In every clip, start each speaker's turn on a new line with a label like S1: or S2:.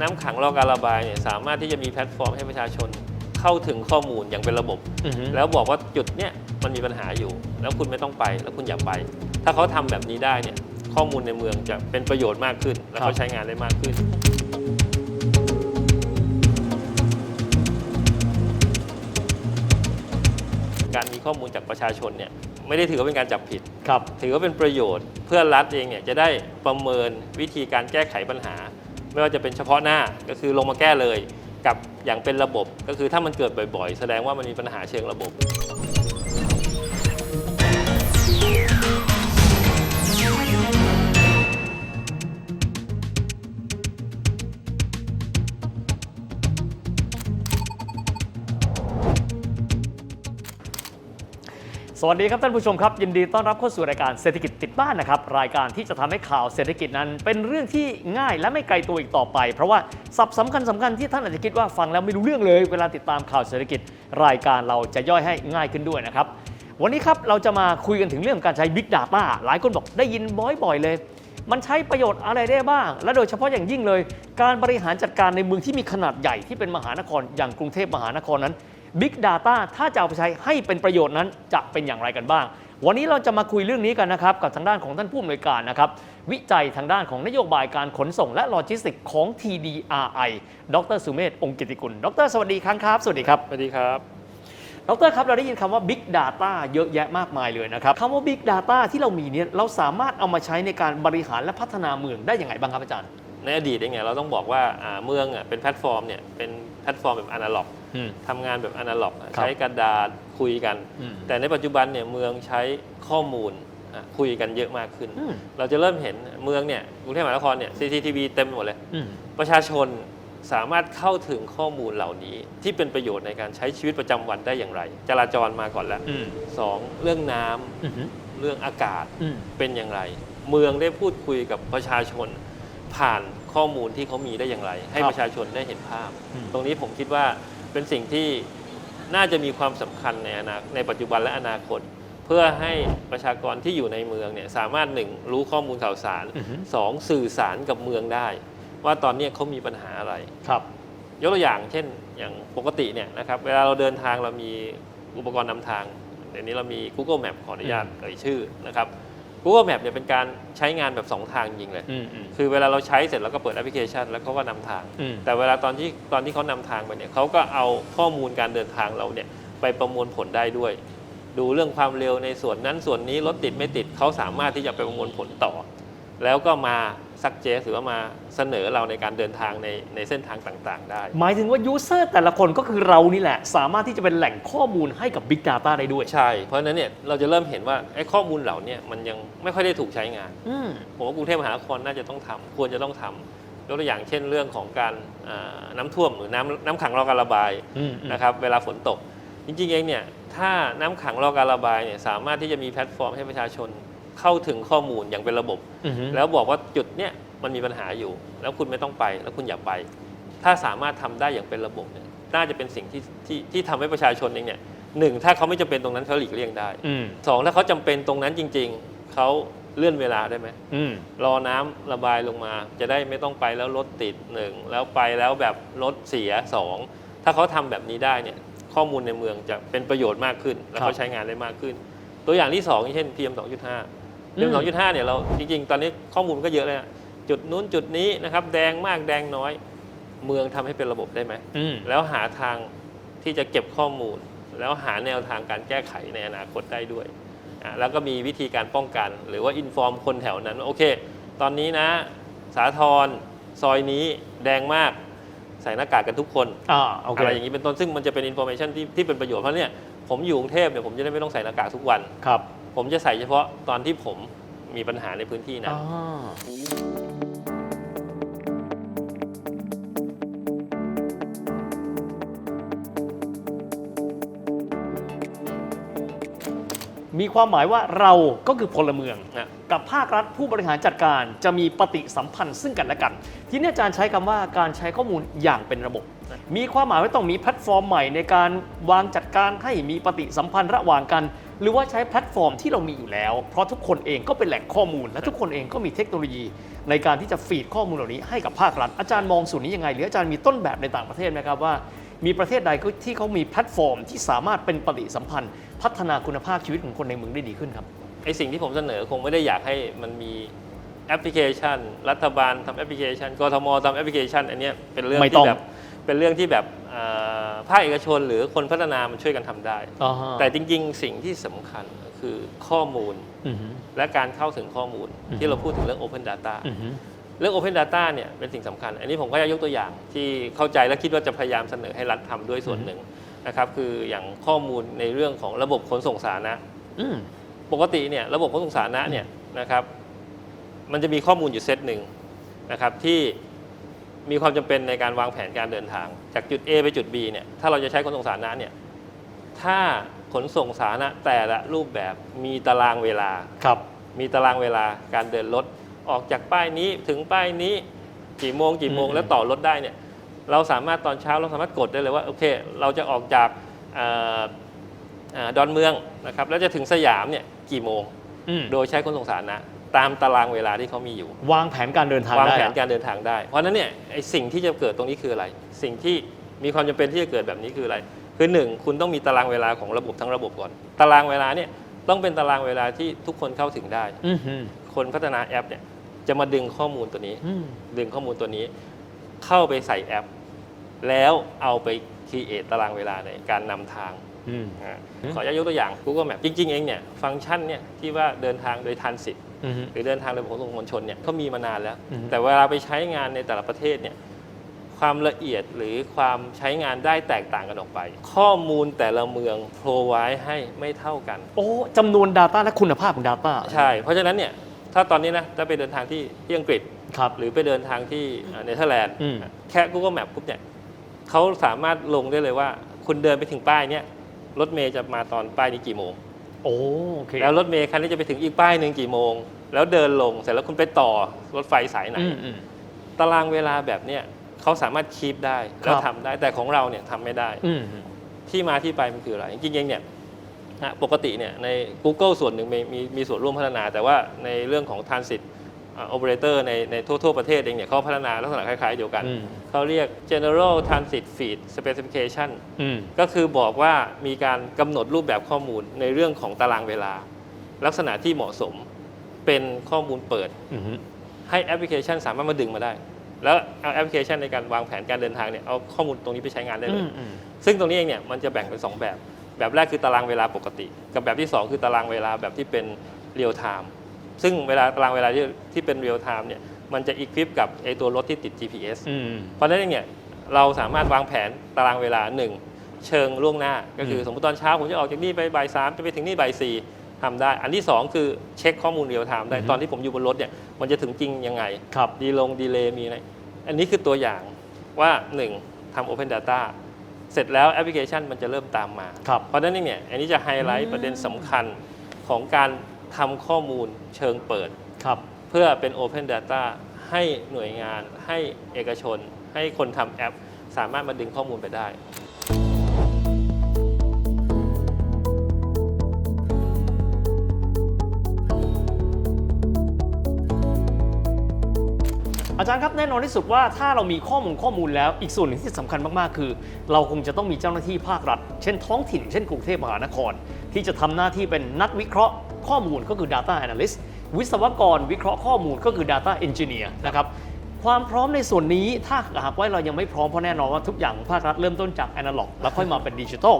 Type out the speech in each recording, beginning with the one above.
S1: น้ำขังรอการระบายเนี่ยสามารถที่จะมีแพลตฟอร์มให้ประชาชนเข้าถึงข้อมูลอย่างเป็นระบบ
S2: อือฮึ
S1: แล้วบอกว่าจุดเนี้ยมันมีปัญหาอยู่ แล้วคุณไม่ต้องไปแล้วคุณอย่าไป ถ้าเขาทำแบบนี้ได้เนี่ยข้อมูลในเมืองจะเป็นประโยชน์มากขึ้น และเขาใช้งานได้มากขึ้น การมีข้อมูลจากประชาชนเนี่ยไม่ได้ถือว่าเป็นการจับผิด
S2: ครับ
S1: ถือว่าเป็นประโยชน์ เพื่อรัฐเองเนี่ยจะได้ประเมินวิธีการแก้ไขปัญหา ไม่ว่าจะเป็นเฉพาะหน้าก็คือลงมาแก้เลย กับอย่างเป็นระบบ ก็คือถ้ามันเกิดบ่อย ๆ แสดงว่ามันมีปัญหาเชิงระบบ
S2: สวัสดีครับท่านผู้ชมครับ ยินดีต้อนรับเข้าสู่รายการเศรษฐกิจติดบ้านนะครับ รายการที่จะทำให้ข่าวเศรษฐกิจนั้น เป็นเรื่องที่ง่ายและไม่ไกลตัวอีกต่อไป เพราะว่าสับสำคัญสำคัญที่ท่านอาจจะคิดว่าฟังแล้วไม่รู้เรื่องเลย เวลาติดตามข่าวเศรษฐกิจ รายการเราจะย่อยให้ง่ายขึ้นด้วยนะครับวันนี้ครับเราจะมาคุยกันถึงเรื่องการใช้ Big Data หลายคนบอกได้ยินบ่อยๆเลย มันใช้ประโยชน์อะไรได้บ้าง และโดยเฉพาะอย่างยิ่งเลย การบริหารจัดการในเมืองที่มีขนาดใหญ่ที่เป็นมหานครอย่างกรุงเทพมหานครนั้น Big Data ถ้าจะเอาไปใช้ให้เป็นประโยชน์นั้นจะเป็นอย่างไรกันบ้าง วันนี้เราจะมาคุยเรื่องนี้กันนะครับ กับทางด้านของท่านผู้อำนวยการนะครับ วิจัยทางด้านของนโยบายการขนส่งและโลจิสติกส์ของ TDRI ดรสุเมธองค์กิติกุล ดร สวัสดีครั้งครับ สวัสดีครับ
S1: สวัสดีครับ
S2: ดรครับ เราได้ยินคำว่า Big Data เยอะแยะมากมายเลยนะครับคำว่า Big Data ที่เรามีเนี่ยเราสามารถเอามาใช้ในการบริหารและพัฒนาเมืองได้อย่างไรบ้างครับอาจารย์
S1: ในอดีตเองเนี่ยเราต้องบอกว่าอ่าเมืองอะเป็นแพลตฟอร์มเนี่ยเป็นแพลตฟอร์มแบบอนาล็อก
S2: อืม
S1: ทำงานแบบอนาล็อกอะ
S2: ครับ
S1: ใช้กระดาษคุยกัน
S2: อืม
S1: แต่ในปัจจุบันเนี่ยเมืองใช้ข้อมูลอะคุยกันเยอะมากขึ้น
S2: อืม
S1: เราจะเริ่มเห็นเมืองเนี่ยกรุงเทพมหานครเนี่ย CCTV เต็มไปหมดเลย
S2: อืม
S1: ประชาชนสามารถเข้าถึงข้อมูลเหล่านี้ ที่เป็นประโยชน์ในการใช้ชีวิตประจำวันได้อย่างไร จราจรมาก่อนแล้ว
S2: อืม
S1: สองเรื่องน้ำ
S2: อืม
S1: เรื่องอากาศ
S2: อืม
S1: เป็นอย่างไร เมืองได้พูดคุยกับประชาชน ผ่านข้อมูลที่เขามีได้อย่างไร ให้
S2: ครับ
S1: ประชาชนได้เห็นภาพ
S2: อืม
S1: ตรงนี้ผมคิดว่าเป็นสิ่งที่น่าจะมีความสำคัญในอนาในปัจจุบันและอนาคต เพื่อให้ประชากรที่อยู่ในเมืองเนี่ยสามารถหนึ่งรู้ข้อมูลข่าวสาร
S2: อือฮึ
S1: สองสื่อสารกับเมืองได้ ว่าตอนนี้เขามีปัญหาอะไร
S2: ครับ
S1: ยกตัวอย่างเช่นอย่างปกติเนี่ยนะครับเวลาเราเดินทางเรามีอุปกรณ์นำทางเดี๋ยวนี้เรามี Google Map ขออนุญาต
S2: อืม
S1: เอ่ยชื่อนะครับ Google Map เนี่ยเป็นการใช้งานแบบ 2 ทางจริงเลย
S2: อืมอืม
S1: คือเวลาเราใช้เสร็จแล้วก็เปิดแอปพลิเคชัน แล้วเขาก็นำทาง
S2: อืม
S1: แต่เวลาตอนที่ตอนที่เขานำทางไปเนี่ยเขาก็เอาข้อมูลการเดินทางเราเนี่ยไปประมวลผลได้ด้วย ดูเรื่องความเร็วในส่วนนั้นส่วนนี้รถติดไม่ติดเขาสามารถที่จะไปประมวลผลต่อ แล้วก็มา ซักเจสหรือว่ามาเสนอเราในการเดินทางในในเส้นทางต่างๆ ได้
S2: หมายถึงว่ายูเซอร์แต่ละคนก็คือเรานี่แหละ สามารถที่จะเป็นแหล่งข้อมูลให้กับ Big Data ได้ด้วย
S1: ใช่ เพราะฉะนั้นเนี่ยเราจะเริ่มเห็นว่าไอ้ข้อมูลเหล่าเนี้มันยังไม่ค่อยได้ถูกใช้งาน
S2: อืม
S1: ผมว่ากรุงเทพมหานครน่าจะต้องทำควรจะต้องทำยกตัวอย่างเช่นเรื่องของการอ่าน้ำท่วมหรือน้ำน้ำขังรอการระบาย
S2: อืมอืม
S1: นะครับเวลาฝนตก จริงๆเองเนี่ยถ้าน้ำขังรอการระบายเนี่ยสามารถที่จะมีแพลตฟอร์มให้ประชาชน เข้าถึงข้อมูลอย่างเป็นระบบ
S2: อือฮึ
S1: แล้วบอกว่าจุดเนี้ยมันมีปัญหาอยู่ แล้วคุณไม่ต้องไป แล้วคุณอย่าไป ถ้าสามารถทำได้อย่างเป็นระบบเนี่ยน่าจะเป็นสิ่งที่ที่ที่ทำให้ประชาชนเองเนี่ยหนึ่งถ้าเขาไม่จำเป็นตรงนั้นเขาหลีกเลี่ยงได้
S2: อืม
S1: สองถ้าเขาจำเป็นตรงนั้นจริง ๆเขาเลื่อนเวลาได้ไหม
S2: อืม
S1: รอน้ำระบายลงมา จะได้ไม่ต้องไปแล้วรถติดหนึ่งแล้วไปแล้วแบบรถเสียสองถ้าเขาทำแบบนี้ได้เนี่ยข้อมูลในเมืองจะเป็นประโยชน์มากขึ้น แล้วเขาใช้งานได้มากขึ้น ตัวอย่างที่สองอย่างเช่น PM 2.5 PM 2.5เนี่ยเราจริงๆ ตอนนี้ข้อมูลก็เยอะเลยอะจุดนู้นจุดนี้นะครับ แดงมากแดงน้อย เมืองทำให้เป็นระบบได้ไหม
S2: อืม
S1: แล้วหาทางที่จะเก็บข้อมูล แล้วหาแนวทางการแก้ไขในอนาคตได้ด้วยอะแล้วก็มีวิธีการป้องกัน หรือว่าอินฟอร์มคนแถวนั้นว่าโอเค ตอนนี้นะ สาทรซอยนี้แดงมากใส่หน้ากากกันทุกคน
S2: อ่าโอเค
S1: อะไรอย่างนี้เป็นต้นซึ่งมันจะเป็นอินโฟ a t ชันที่ที่เป็นประโยชน์เพราะเนี่ยผมอยู่กรุงเทพเนี่ยผมจะได้ไม่ต้องใส่หน้ากากทุกวัน
S2: ครับ
S1: ผมจะใส่เฉพาะตอนที่ผมมีปัญหาในพื้นที่นั้น
S2: อ่า มีความหมายว่าเราก็คือพลเมือง
S1: นะ
S2: กับภาครัฐผู้บริหารจัดการจะมีปฏิสัมพันธ์ซึ่งกันและกัน ที่นี่อาจารย์ใช้คำว่าการใช้ข้อมูลอย่างเป็นระบบ มีความหมายว่าต้องมีแพลตฟอร์มใหม่ในการวางจัดการให้มีปฏิสัมพันธ์ระหว่างกัน หรือว่าใช้แพลตฟอร์มที่เรามีอยู่แล้ว เพราะทุกคนเองก็เป็นแหล่งข้อมูล และทุกคนเองก็มีเทคโนโลยี ในการที่จะฟีดข้อมูลเหล่านี้ให้กับภาครัฐอาจารย์มองส่วนนี้ยังไง หรืออาจารย์มีต้นแบบในต่างประเทศไหมครับว่า มีประเทศใดที่เขามีแพลตฟอร์ม ที่สามารถเป็นปฏิสัมพันธ์ พัฒนาคุณภาพชีวิตของคนในเมืองได้ดีขึ้นครับ
S1: ไอสิ่งที่ผมเสนอคงไม่ได้อยากให้มันมีแอปพลิเคชัน รัฐบาลทำแอปพลิเคชันกทมทำแอปพลิเคชัน อันเนี้ยเป็นเรื่อง
S2: ไม่ต้อ
S1: ที่
S2: ง
S1: แบบเป็นเรื่องที่แบบเอ่อภาคเอกชนหรือคนพัฒนามันช่วยกันทำได้
S2: อ๋อฮะ
S1: แต่จริงๆ สิ่งที่สำคัญก็คือข้อมูล
S2: อือฮึ
S1: และการเข้าถึงข้อมูล
S2: อือฮึ
S1: ที่เราพูดถึงเรื่อง Open Data
S2: อือฮึ
S1: เรื่อง Open Data เนี่ยเป็นสิ่งสำคัญ อันนี้ผมก็จะยกตัวอย่างที่เข้าใจและคิดว่าจะพยายามเสนอให้รัฐทำด้วยส่วนหนึ่งนะครับคืออย่างข้อมูลในเรื่องของระบบขนส่งสาธารณะ
S2: อืม
S1: ปกติเนี่ยระบบขนส่งสาธารณะเนี่ยนะครับ มันจะมีข้อมูลอยู่เซตหนึ่งนะครับที่มีความจำเป็นในการวางแผนการเดินทาง จากจุด A ไปจุด B เนี่ยถ้าเราจะใช้ขนส่งสาธารณะเนี่ยถ้าขนส่งสาธารณะแต่ละรูปแบบมีตารางเวลา
S2: ครับ
S1: มีตารางเวลาการเดินรถ ออกจากป้ายนี้ถึงป้ายนี้กี่โมงกี่โมง
S2: อืม
S1: แล้วต่อรถได้เนี่ยเราสามารถตอนเช้าเราสามารถกดได้เลยว่าโอเค เราจะออกจากเอ่อเอ่อดอนเมืองนะครับแล้วจะถึงสยามเนี่ยกี่โมง
S2: อืม
S1: โดยใช้ขนส่งสาธารณะตามตารางเวลาที่เขามีอยู่
S2: วางแผนการเดินทาง
S1: วาง
S2: ได้
S1: แผนการเดินทางได้ เพราะฉะนั้นเนี่ยไอสิ่งที่จะเกิดตรงนี้คืออะไร สิ่งที่มีความจำเป็นที่จะเกิดแบบนี้คืออะไร คือหนึ่งคุณต้องมีตารางเวลาของระบบทั้งระบบก่อน ตารางเวลาเนี่ยต้องเป็นตารางเวลาที่ทุกคนเข้าถึงได้
S2: อือฮึ
S1: คนพัฒนาแอปเนี่ย จะมาดึงข้อมูลตัวนี้
S2: อืม
S1: ดึงข้อมูลตัวนี้ เข้าไปใส่แอป แล้วเอาไปค e เอตตารางเวลาในการนำทาง
S2: อืม
S1: อ่า
S2: อืม
S1: ขออนุญาตยกตัวอย่าง Google Map จริง ๆ เองเนี่ยฟังก์ชันเนี่ยที่ว่าเดินทางโดยทันสิทธิ์
S2: อือฮึ
S1: หรือเดินทางโดยขนส่งมวลชนเนี่ยเขามีมานานแล้ว
S2: อืม
S1: แต่เวลาไปใช้งานในแต่ละประเทศเนี่ยความละเอียดหรือความใช้งานได้แตกต่างกันออกไป ข้อมูลแต่ละเมืองโปรไว้ให้ไม่เท่ากัน
S2: โอ้จำนวน Data และคุณภาพของ Data
S1: ใช่ เพราะฉะนั้นเนี่ย ถ้าตอนนี้นะถ้าไปเดินทางที่ที่อังกฤษ
S2: ครับ
S1: หรือไปเดินทางที่เนเธอร์แลนด์
S2: อืม
S1: แค่ Google Map ปุ๊บเนี่ยเขาสามารถลงได้เลยว่า คุณเดินไปถึงป้ายเนี่ยรถเมย์จะมาตอนป้ายนี้กี่โมง
S2: โอ้โอเค
S1: แล้วรถเมย์คันนี้จะไปถึงอีกป้ายหนึ่งกี่โมง แล้วเดินลงเสร็จแล้วคุณไปต่อรถไฟสายไหน
S2: อืมอืม
S1: ตารางเวลาแบบเนี้ยเขาสามารถคีปได้
S2: ครับ
S1: แล้วทำได้แต่ของเราเนี่ยทำไม่ได้
S2: อืม
S1: ที่มาที่ไปมันคืออะไรจริงๆเนี่ย นะปกติเนี่ยใน Google ส่วนหนึ่งมีมีมีส่วนร่วมพัฒนา แต่ว่าในเรื่องของ Transit โอเปอเรเตอร์ในในทั่วทั่วประเทศเองเนี่ยเขาพัฒนาลักษณะคล้าย ๆ เดียวกัน
S2: อืม
S1: เขาเรียก General Transit Feed Specification
S2: อืม
S1: ก็คือบอกว่ามีการกำหนดรูปแบบข้อมูลในเรื่องของตารางเวลา ลักษณะที่เหมาะสมเป็นข้อมูลเปิด
S2: อืม
S1: ให้แอปพลิเคชันสามารถมาดึงมาได้ แล้วเอาแอปพลิเคชันในการวางแผนการเดินทางเนี่ยเอาข้อมูลตรงนี้ไปใช้งานได้เลย
S2: อืม
S1: ซึ่งตรงนี้เองเนี่ยมันจะแบ่งเป็น 2 แบบ แบบแรกคือตารางเวลาปกติ กับแบบที่ 2 คือตารางเวลาแบบที่เป็นเรียลไทม์ซึ่งเวลาตารางเวลาที่ที่เป็นเรียลไทม์เนี่ยมันจะอีควิปกับไอตัวรถที่ติด GPS
S2: อืม
S1: เพราะฉะนั้นเองเนี่ยเราสามารถวางแผนตารางเวลา1เชิงล่วงหน้า ก็คือ
S2: อืม
S1: สมมติตอนเช้าผมจะออกจากนี่ไปบ่ายสามจะไปถึงนี่บ่ายสี่ทำได้ อันที่ 2 คือเช็คข้อมูลเรียลไทม์ได้ตอนที่ผมอยู่บนรถเนี่ยมันจะถึงจริงยังไง
S2: ครับ
S1: ดีลงดีเลย์มีอะไรอันนี้คือตัวอย่างว่า 1ทำ Open Data เสร็จแล้วแอปพลิเคชันมันจะเริ่มตามมา
S2: ครับ
S1: เพราะฉะนั้นเองเนี่ยอันนี้จะไฮไล
S2: อื
S1: ท์
S2: ม
S1: ประเด็นสำคัญของการทำข้อมูลเชิงเปิด
S2: ครับ
S1: เพื่อเป็น Open Data ให้หน่วยงาน ให้เอกชน ให้คนทำแอป สามารถมาดึงข้อมูลไปได้
S2: อาจารย์ครับแน่นอนที่สุดว่าถ้าเรามีข้อมูลข้อมูลแล้ว อีกส่วนหนึ่งที่สำคัญมาก ๆ คือ เราคงจะต้องมีเจ้าหน้าที่ภาครัฐ เช่นท้องถิ่น เช่นกรุงเทพมหานคร ที่จะทำหน้าที่เป็นนักวิเคราะห์ข้อมูลก็คือ Data Analyst วิศวกรวิเคราะห์ข้อมูลก็คือ Data Engineer นะครับความพร้อมในส่วนนี้ถ้าหากว่าเรายังไม่พร้อมเพราะแน่นอนว่าทุกอย่างของภาครัฐเริ่มต้นจากแอนะล็อกแล้วค่อยมาเป็นดิจิทัล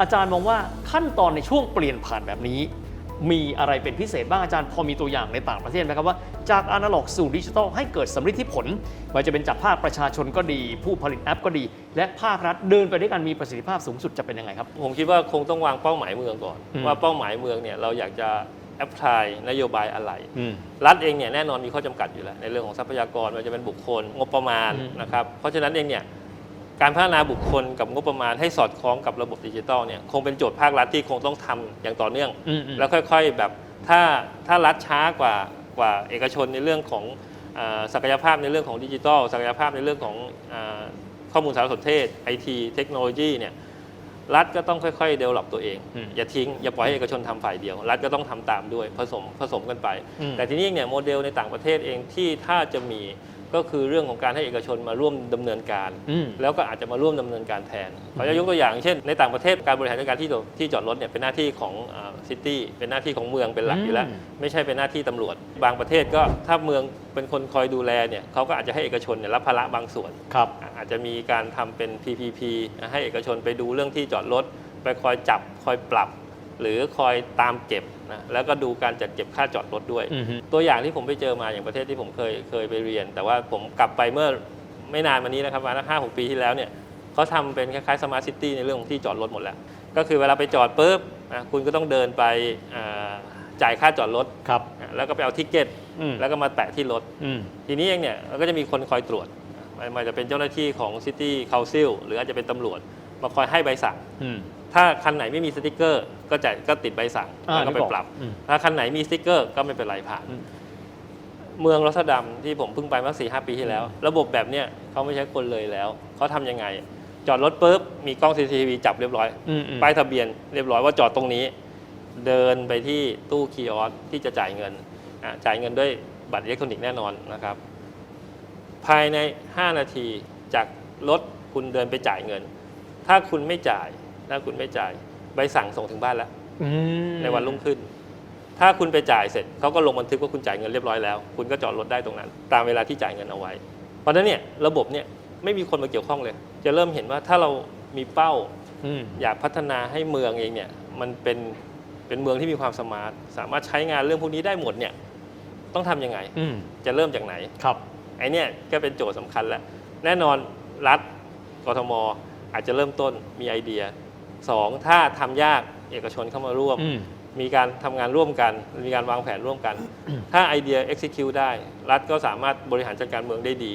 S2: อาจารย์มองว่าขั้นตอนในช่วงเปลี่ยนผ่านแบบนี้ มีอะไรเป็นพิเศษบ้างอาจารย์พอมีตัวอย่างในต่างประเทศไหมครับว่า จากอนาล็อกสู่ดิจิทัลให้เกิดสำฤทธิผลไม่ว่าจะเป็นจากภาคประชาชนก็ดี ผู้ผลิตแอปก็ดี และภาครัฐเดินไปด้วยกันมีประสิทธิภาพสูงสุดจะเป็นยังไงครับ
S1: ผมคิดว่าคงต้องวางเป้าหมายเมืองก่อน
S2: อืม
S1: ว่าเป้าหมายเมืองเนี่ยเราอยากจะแอพพลายนโยบายอะไร
S2: อืม
S1: รัฐเองเนี่ยแน่นอนมีข้อจำกัดอยู่แล้วในเรื่องของทรัพยากรไมันจะเป็นบุคคลงบประมาณ
S2: อืม
S1: นะครับเพราะฉะนั้นเองเนี่ยการพัฒนาบุคคลกับงบประมาณให้สอดคล้องกับระบบดิจิทัลเนี่ยคงเป็นโจทย์ภาครัฐที่คงต้องทำอย่างต่อเนื่อง
S2: อืมอืม
S1: แล้วค่อยๆแบบถ้าถ้ารัฐช้ากว่า กว่าเอกชนในเรื่องของอาศักยภาพในเรื่องของดิจิทัลศักยภาพในเรื่องของอาข้อมูลสารสนเทศไอทีเทคโนโลยีเนี่ยรัฐก็ต้องค่อยๆเดเวลลอปตัวเอง
S2: อืม
S1: อย่าทิ้ง อย่าปล่อยให้เอกชนทำฝ่ายเดียว รัฐก็ต้องทำตามด้วยผสมผสมกันไป
S2: อืม
S1: แต่ทีนี้เนี่ยโมเดลในต่างประเทศเองที่ถ้าจะมี ก็คือเรื่องของการให้เอกชนมาร่วมดำเนินการ
S2: อืม
S1: แล้วก็อาจจะมาร่วมดำเนินการแทนขออนุญาตยกตัวอย่างเช่น ในต่างประเทศการบริหารจัดการที่จอดที่จอดรถเนี่ยเป็นหน้าที่ของซิตี้เป็นหน้าที่ของเมืองเป็นหลักอยู่แล้ว
S2: อืม
S1: ไม่ใช่เป็นหน้าที่ตำรวจ บางประเทศก็ถ้าเมืองเป็นคนคอยดูแลเนี่ยเขาก็อาจจะให้เอกชนเนี่ยรับภาระบางส่วน
S2: ครับ
S1: อาจจะมีการทำเป็น PPP นะให้เอกชนไปดูเรื่องที่จอดรถ ไปคอยจับคอยปรับ หรือคอยตามเก็บนะแล้วก็ดูการจัดเก็บค่าจอดรถด้วย
S2: อืมฮึ
S1: ตัวอย่างที่ผมไปเจอมาอย่างประเทศที่ผมเคยเคยไปเรียน แต่ว่าผมกลับไปเมื่อไม่นานมานี้นะครับประมาณห้าหกปีที่แล้วเนี่ยเขาทำเป็นคล้ายๆสมาร์ทซิตี้ในเรื่องของที่จอดรถหมดแล้ว ก็คือเวลาไปจอดปุ๊บอะคุณก็ต้องเดินไปอ่าจ่ายค่าจอดรถ
S2: ครับ
S1: อะแล้วก็ไปเอาทิกเก็ต
S2: อืม
S1: แล้วก็มาแปะที่รถ
S2: อืม
S1: ทีนี้เองเนี่ยเราก็จะมีคนคอยตรวจไม่ว่าจะเป็นเจ้าหน้าที่ของ City Council หรืออาจจะเป็นตำรวจ มาคอยให้ใบสั่ง
S2: อืม
S1: ถ้าคันไหนไม่มีสติกเกอร์ ก็จ่ายก็ติดใบสั่ง
S2: อ่า
S1: แล้วก็ไป
S2: นึกออก
S1: ปรับ
S2: อืม
S1: ถ้าคันไหนมีสติกเกอร์ก็ไม่เป็นไรผ่าน
S2: อืม
S1: เมืองรถดำที่ผมเพิ่งไปเมื่อสี่ห้าปีที่แล้ว ระบบแบบเนี้ยเขาไม่ใช้คนเลยแล้วเขาทำยังไง จอดรถปุ๊บมีกล้อง CCTV จับเรียบร้อย
S2: อืมอืม
S1: ป้ายทะเบียนเรียบร้อยว่าจอดตรงนี้ เดินไปที่ตู้คีออสที่จะจ่ายเงินอะจ่ายเงินด้วยบัตรอิเล็กทรอนิกส์แน่นอนนะครับ ภายใน 5 นาทีจากรถคุณเดินไปจ่ายเงิน ถ้าคุณไม่จ่าย ถ้าคุณไม่จ่ายใบสั่งส่งถึงบ้านแล้ว
S2: อืม
S1: ในวันรุ่งขึ้น ถ้าคุณไปจ่ายเสร็จเขาก็ลงบันทึกว่าคุณจ่ายเงินเรียบร้อยแล้ว คุณก็จอดรถได้ตรงนั้น ตามเวลาที่จ่ายเงินเอาไว้ เพราะฉะนั้นเนี่ยระบบเนี่ยไม่มีคนมาเกี่ยวข้องเลย จะเริ่มเห็นว่าถ้าเรามีเป้า
S2: อืม
S1: อยากพัฒนาให้เมืองเองเนี่ยมันเป็นเป็นเมืองที่มีความสมาร์ทสามารถใช้งานเรื่องพวกนี้ได้หมดเนี่ยต้องทำยังไง
S2: อืม
S1: จะเริ่มจากไหน
S2: ครับ
S1: ไอ้เนี่ยก็เป็นโจทย์สำคัญแหละแน่นอนรัฐกทมอาจจะเริ่มต้นมีไอเดีย สองถ้าทำยากเอกชนเข้ามาร่วม
S2: อืม
S1: มีการทำงานร่วมกัน มีการวางแผนร่วมกัน ถ้าไอเดีย execute ได้ รัฐก็สามารถบริหารจัดการเมืองได้ดี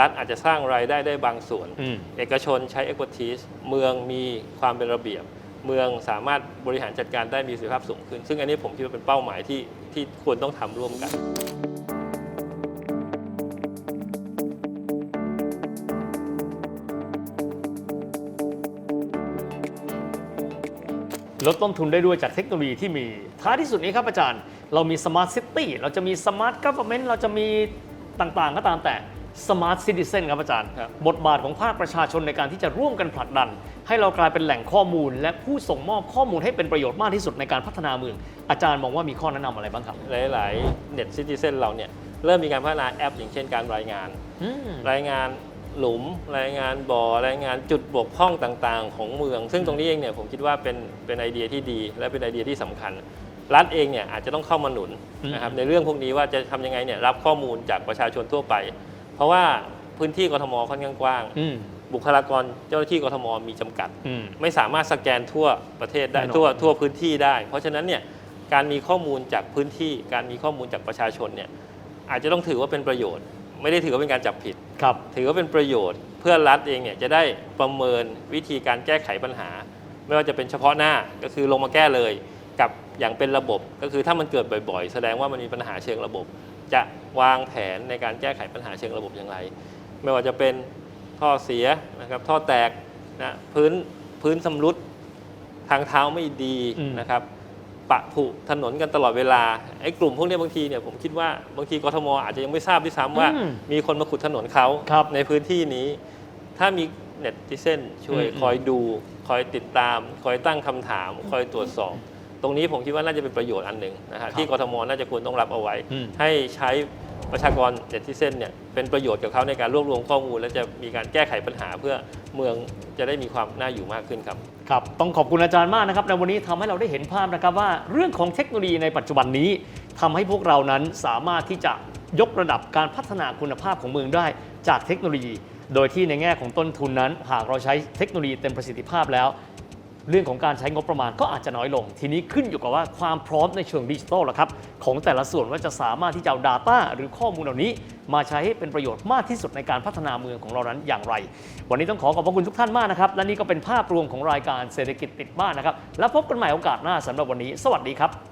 S1: รัฐอาจจะสร้างรายได้ได้บางส่วน
S2: อืม
S1: เอกชนใช้ expertise เมืองมีความเป็นระเบียบ เมืองสามารถบริหารจัดการได้มีประสิทธิภาพสูงขึ้น ซึ่งอันนี้ผมคิดว่าเป็นเป้าหมายที่ที่ควรต้องทำร่วมกัน
S2: ลดต้นทุนได้ด้วยจากเทคโนโลยีที่มี ท้ายที่สุดนี้ครับอาจารย์ เรามีสมาร์ทซิตี้เราจะมีสมาร์ทกัฟเวอร์เมนต์เราจะมีต่างๆ ก็ตามแต่สมาร์ทซิติเซนครับอาจารย์
S1: ครับ
S2: บทบาทของภาคประชาชนในการที่จะร่วมกันผลักดัน ให้เรากลายเป็นแหล่งข้อมูล และผู้ส่งมอบข้อมูลให้เป็นประโยชน์มากที่สุดในการพัฒนาเมือง อาจารย์มองว่ามีข้อแนะนำอะไรบ้างครับ
S1: หลายๆ Net Citizen เราเนี่ยเริ่มมีการพัฒนาแอป อย่างเช่นการรายงาน
S2: อืม
S1: รายงาน หลุมรายงานบ่อรายงานจุดบกพร่องต่างๆ ของเมือง ซึ่งตรงนี้เองเนี่ยผมคิดว่าเป็นเป็นไอเดียที่ดี และเป็นไอเดียที่สำคัญ รัฐเองเนี่ยอาจจะต้องเข้ามาหนุนนะครับในเรื่องพวกนี้ว่าจะทำยังไงเนี่ยรับข้อมูลจากประชาชนทั่วไป เพราะว่าพื้นที่กทมค่อนข้างกว้าง
S2: อืม
S1: บุคลากรเจ้าหน้าที่กทมมีจำกัด
S2: อืม
S1: ไม่สามารถสแกนทั่วประเทศได้
S2: แน่นอน
S1: ทั่วทั่วพื้นที่ได้ เพราะฉะนั้นเนี่ยการมีข้อมูลจากพื้นที่ การมีข้อมูลจากประชาชนเนี่ยอาจจะต้องถือว่าเป็นประโยชน์ ไม่ได้ถือว่าเป็นการจับผิด
S2: ครับ
S1: ถือว่าเป็นประโยชน์ เพื่อรัฐเองเนี่ยจะได้ประเมินวิธีการแก้ไขปัญหา ไม่ว่าจะเป็นเฉพาะหน้าก็คือลงมาแก้เลย กับอย่างเป็นระบบก็คือถ้ามันเกิดบ่อยๆ แสดงว่ามันมีปัญหาเชิงระบบ จะวางแผนในการแก้ไขปัญหาเชิงระบบอย่างไร ไม่ว่าจะเป็นท่อเสียนะครับท่อแตกนะพื้นพื้นสำรุดทางเท้าไม่ดี
S2: อืม
S1: นะครับ ปะผุถนนกันตลอดเวลาไอ้กลุ่มพวกเนี้ยบางทีเนี่ยผมคิดว่าบางทีกทมอาจจะยังไม่ทราบด้วยซ้ำว่า
S2: อืม
S1: มีคนมาขุดถนนเขา
S2: ครับ
S1: ในพื้นที่นี้ ถ้ามีเน็ตที่เส้นช่วย
S2: อืม
S1: คอยดู คอยติดตาม คอยตั้งคำถาม คอยตรวจสอบ ตรงนี้ผมคิดว่าน่าจะเป็นประโยชน์อันหนึ่งนะฮะที่กทมน่าจะควรต้องรับเอาไว้
S2: อืม
S1: ให้ใช้ประชากรเน็ตที่เส้นเนี่ยเป็นประโยชน์กับเขาในการรวบรวมข้อมูล และจะมีการแก้ไขปัญหาเพื่อเมือง จะได้มีความน่าอยู่มากขึ้นครับ
S2: ครับต้องขอบคุณอาจารย์มากนะครับในวันนี้ทำให้เราได้เห็นภาพนะครับว่าเรื่องของเทคโนโลยีในปัจจุบันนี้ทำให้พวกเรานั้นสามารถที่จะยกระดับการพัฒนาคุณภาพของเมืองได้จากเทคโนโลยี โดยที่ในแง่ของต้นทุนนั้น หากเราใช้เทคโนโลยีเต็มประสิทธิภาพแล้ว เรื่องของการใช้งบประมาณก็อาจจะน้อยลง ทีนี้ขึ้นอยู่กับว่าความพร้อมในเชิงดิจิทัลละครับของแต่ละส่วนว่าจะสามารถที่จะเอา Data หรือข้อมูลเหล่านี้ มาใช้ให้เป็นประโยชน์มากที่สุดในการพัฒนาเมืองของเรานั้นอย่างไร วันนี้ต้องขอขอบพระคุณทุกท่านมากนะครับ และนี่ก็เป็นภาพรวมของรายการเศรษฐกิจติดบ้านนะครับ แล้วพบกันใหม่โอกาสหน้าสำหรับวันนี้ สวัสดีครับ